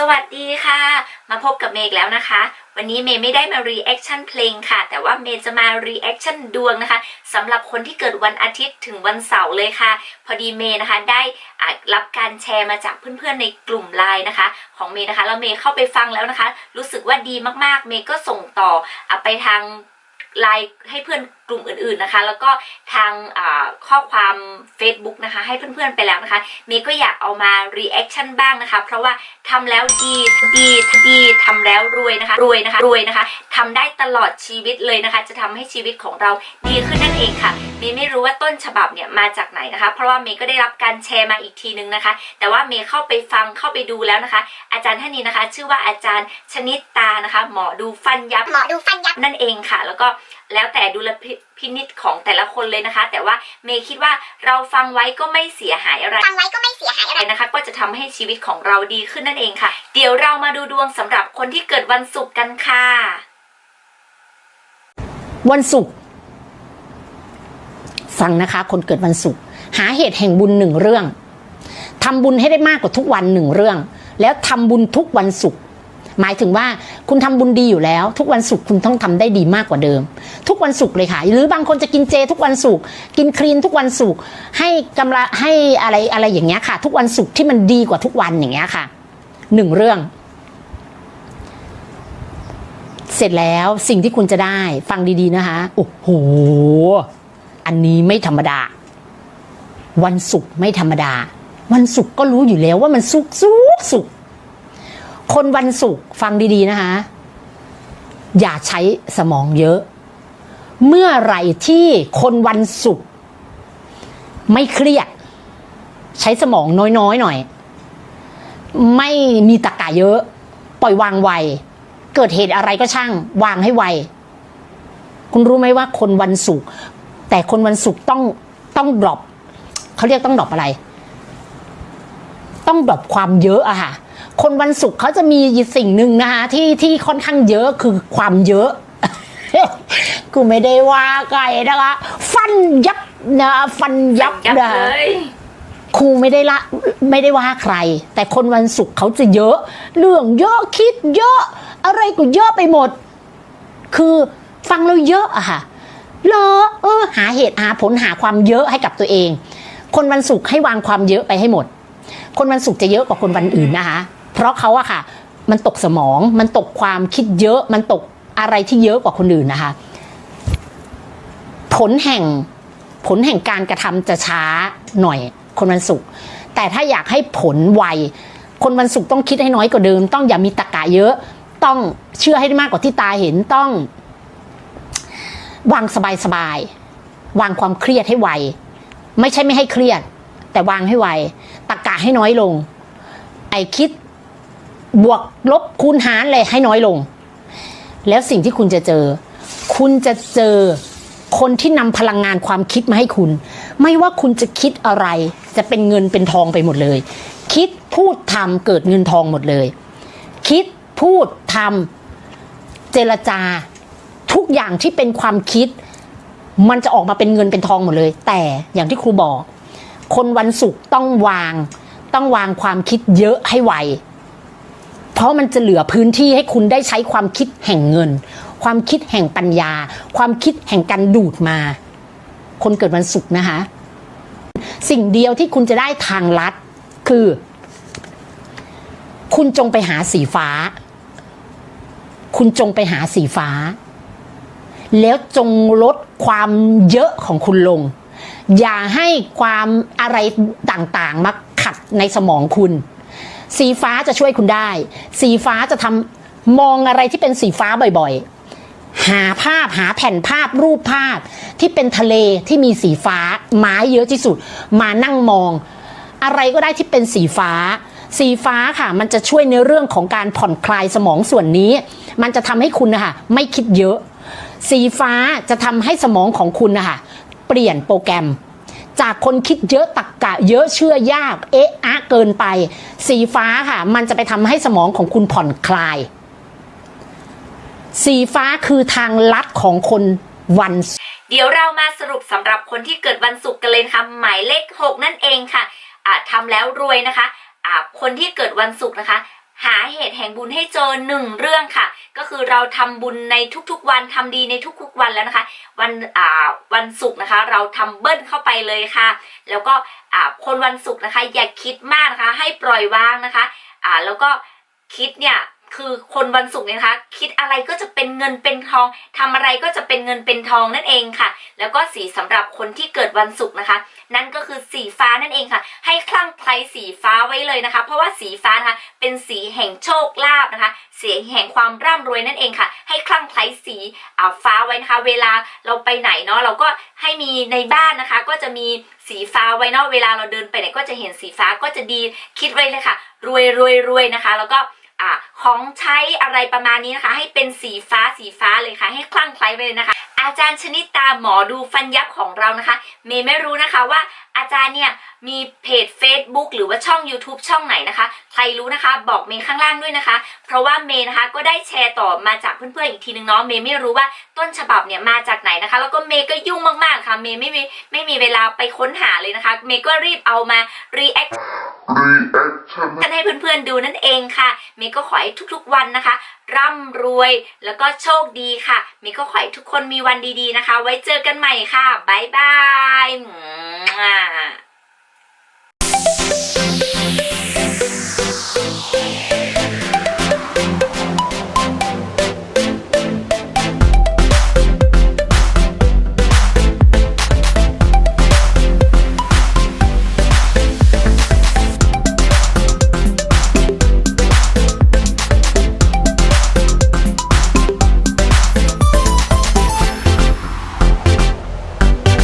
สวัสดีค่ะ มาพบกับเมย์อีกแล้วนะคะ วันนี้เมย์ไม่ได้มา reaction เพลงค่ะ แต่ว่าเมย์จะมา reaction ดวงนะคะสำหรับคนที่เกิดวันอาทิตย์ถึงวันเสาร์เลยค่ะ พอดีเมย์นะคะได้รับการแชร์มาจากเพื่อนๆในกลุ่มไลน์นะคะ ของเมย์นะคะแล้วเมย์เข้าไปฟังแล้วนะคะ รู้สึกว่าดีมากๆ เมย์ก็ส่งต่ออไปทาง ไลน์ให้เพื่อนกลุ่มอื่นๆนะคะ แล้วก็ทางอ่าข้อความ Facebook นะคะ ให้เพื่อนๆไปแล้วนะคะ เมย์ก็อยากเอามา reaction บ้างนะคะ เพราะว่าทำแล้วดีดีดีทำแล้วรวยนะคะ รวยนะคะรวยนะคะทำได้ตลอดชีวิตเลยนะคะ จะทำให้ชีวิตของเราดีขึ้นนั่นเองค่ะ เมย์ไม่รู้ว่าต้นฉบับเนี่ยมาจากไหนนะคะ เพราะว่าเมย์ก็ได้รับการแชร์มาอีกทีนึงนะคะ แต่ว่าเมย์เข้าไปฟังเข้าไปดูแล้วนะคะ อาจารย์ท่านนี้นะคะ ชื่อว่าอาจารย์ชนิดตานะคะ หมอดูฟันยับหมอดูฟันยับนั่นเองค่ะ แล้วก็แล้วแต่ดุลพินิจของแต่ละคนเลยนะคะ แต่ว่าเมย์คิดว่าเราฟังไว้ก็ไม่เสียหายอะไร ฟังไว้ก็ไม่เสียหายอะไรนะคะ ก็จะทำให้ชีวิตของเราดีขึ้นนั่นเองค่ะ เดี๋ยวเรามาดูดวงสำหรับคนที่เกิดวันศุกร์กันค่ะ วันศุกร์ฟังนะคะ คนเกิดวันศุกร์หาเหตุแห่งบุญหนึ่งเรื่องทำบุญให้ได้มากกว่าทุกวันหนึ่งเรื่อง แล้วทำบุญทุกวันศุกร์ หมายถึงว่าคุณทำบุญดีอยู่แล้ว ทุกวันศุกร์คุณต้องทำได้ดีมากกว่าเดิม ทุกวันศุกร์เลยค่ะ หรือบางคนจะกินเจทุกวันศุกร์กินคลีนทุกวันศุกร์ให้กำลังให้อะไรอะไรอย่างเงี้ยค่ะ ทุกวันศุกร์ที่มันดีกว่าทุกวันอย่างเงี้ยค่ะหนึ่งเรื่อง เสร็จแล้วสิ่งที่คุณจะได้ฟังดีๆนะคะโอ้โหอันนี้ไม่ธรรมดา วันศุกร์ไม่ธรรมดา วันศุกร์ก็รู้อยู่แล้วว่ามันสุกสุกสุก คนวันศุกร์ฟังดีๆนะคะอย่าใช้สมองเยอะ เมื่อไหร่ที่คนวันศุกร์ไม่เครียด ใช้สมองน้อยๆหน่อย ไม่มีตะกะเยอะ ปล่อยวางไว เกิดเหตุอะไรก็ช่าง วางให้ไว คุณรู้ไหมว่าคนวันศุกร์แต่คนวันศุกร์ต้องต้องดรอปเขาเรียกต้องดรอปอะไร ต้องดรอปความเยอะอะค่ะ คนวันศุกร์เขาจะมีสิ่งหนึ่งนะคะที่ที่ค่อนข้างเยอะคือความเยอะกูไม่ได้ว่าไก่นะคะ ฟันยับนะฟันยับยับนะเลยครูไม่ได้ละไม่ได้ว่าใคร แต่คนวันศุกร์เขาจะเยอะ เรื่องเยอะคิดเยอะ อะไรก็เยอะไปหมด คือฟังแล้วเยอะอะค่ะเหรอเออหาเหตุหาผลหาความเยอะให้กับตัวเอง คนวันศุกร์ให้วางความเยอะไปให้หมด คนวันศุกร์จะเยอะกว่าคนวันอื่นนะคะ เพราะเขาอะค่ะ มันตกสมอง มันตกความคิดเยอะ มันตกอะไรที่เยอะกว่าคนอื่นนะคะ ผลแห่งผลแห่งการกระทำจะช้าหน่อยคนวันศุกร์แต่ถ้าอยากให้ผลไวคนวันศุกร์ต้องคิดให้น้อยกว่าเดิม ต้องอย่ามีตะกะเยอะ ต้องเชื่อให้ได้มากกว่าที่ตาเห็นต้อง วางสบายๆวางความเครียดให้ไว ไม่ใช่ไม่ให้เครียด แต่วางให้ไวตะกะให้น้อยลง ไอคิด บวกลบคูณหารเลยให้น้อยลง แล้วสิ่งที่คุณจะเจอ คุณจะเจอคนที่นำพลังงานความคิดมาให้คุณ ไม่ว่าคุณจะคิดอะไร จะเป็นเงินเป็นทองไปหมดเลย คิดพูดทำเกิดเงินทองหมดเลย คิดพูดทำเจรจา ทุกอย่างที่เป็นความคิด มันจะออกมาเป็นเงินเป็นทองหมดเลย แต่อย่างที่ครูบอก คนวันศุกร์ต้องวาง ต้องวางความคิดเยอะให้ไว เพราะมันจะเหลือพื้นที่ให้คุณได้ใช้ความคิดแห่งเงิน ความคิดแห่งปัญญา ความคิดแห่งการดูดมา คนเกิดวันศุกร์นะคะ สิ่งเดียวที่คุณจะได้ทางลัดคือ คุณจงไปหาสีฟ้า คุณจงไปหาสีฟ้า แล้วจงลดความเยอะของคุณลง อย่าให้ความอะไรต่างๆมาขัดในสมองคุณ สีฟ้าจะช่วยคุณได้ สีฟ้าจะทำมองอะไรที่เป็นสีฟ้าบ่อยๆ หาภาพหาแผ่นภาพรูปภาพที่เป็นทะเลที่มีสีฟ้าไม้เยอะที่สุด มานั่งมอง อะไรก็ได้ที่เป็นสีฟ้า สีฟ้าค่ะ มันจะช่วยในเรื่องของการผ่อนคลายสมองส่วนนี้ มันจะทำให้คุณนะคะไม่คิดเยอะ สีฟ้าจะทำให้สมองของคุณนะคะเปลี่ยนโปรแกรม จากคนคิดเยอะตักกะ เยอะเชื่อยาก เอ๊ะอะเกินไป สีฟ้าค่ะ มันจะไปทำให้สมองของคุณผ่อนคลาย สีฟ้าคือทางลัดของคนวัน เดี๋ยวเรามาสรุปสำหรับคนที่เกิดวันศุกร์กันเลยนะคะหมายเลข 6 นั่นเองค่ะอ่าทำแล้วรวยนะคะคนที่เกิดวันศุกร์นะคะ หาเหตุแห่งบุญให้เจอหนึ่งเรื่องค่ะ ก็คือเราทำบุญในทุกๆวันทำดีในทุกๆวันแล้วนะคะ วันอ่าวันศุกร์นะคะ เราทำเบิ้ลเข้าไปเลยค่ะ แล้วก็อ่าคนวันศุกร์นะคะ อย่าคิดมากนะคะ ให้ปล่อยวางนะคะอ่าแล้วก็คิดเนี่ย คือคนวันศุกร์เนี่ยนะคะ คิดอะไรก็จะเป็นเงินเป็นทองทำอะไรก็จะเป็นเงินเป็นทองนั่นเองค่ะ แล้วก็สีสำหรับคนที่เกิดวันศุกร์นะคะ นั่นก็คือสีฟ้านั่นเองค่ะ ให้คลั่งไคล้สีฟ้าไว้เลยนะคะ เพราะว่าสีฟ้านะคะเป็นสีแห่งโชคลาภนะคะสีแห่งความร่ำรวยนั่นเองค่ะ ให้คลั่งไคล้สีฟ้าไว้นะคะ เวลาเราไปไหนเนาะเราก็ให้มีในบ้านนะคะ ก็จะมีสีฟ้าไว้เนาะเวลาเราเดินไปไหนก็จะเห็นสีฟ้าก็จะดีคิดไว้เลยค่ะ รวยรวยรวยนะคะ แล้วก็ อ่าของใช้อะไรประมาณนี้นะคะ ให้เป็นสีฟ้าสีฟ้าเลยค่ะ ให้คลั่งไคล้ไปเลยนะคะ อาจารย์ชนิตาหมอดูฟันยับของเรานะคะ เมย์ไม่รู้นะคะว่า อาจารย์เนี่ยมีเพจ Facebook หรือว่าช่อง YouTube ช่องไหนนะคะ ใครรู้นะคะบอกเมย์ข้างล่างด้วยนะคะ เพราะว่าเมย์นะคะก็ได้แชร์ต่อมาจากเพื่อนๆอีกทีนึงเนาะเมย์ไม่รู้ว่าต้นฉบับเนี่ยมาจากไหนนะคะ แล้วก็เมย์ก็ยุ่งมากๆค่ะเมย์ไม่มีไม่มีเวลาไปค้นหาเลยนะคะเมย์ก็รีบเอามา react reaction กันให้เพื่อนๆดูนั่นเองค่ะ เมย์ก็ขอให้ทุกๆวันนะคะ ร่ำรวยแล้วก็โชคดีค่ะ เมย์ก็ขอให้ทุกคนมีวันดีๆนะคะ ไว้เจอกันใหม่ค่ะบ๊ายบาย 嗯啊。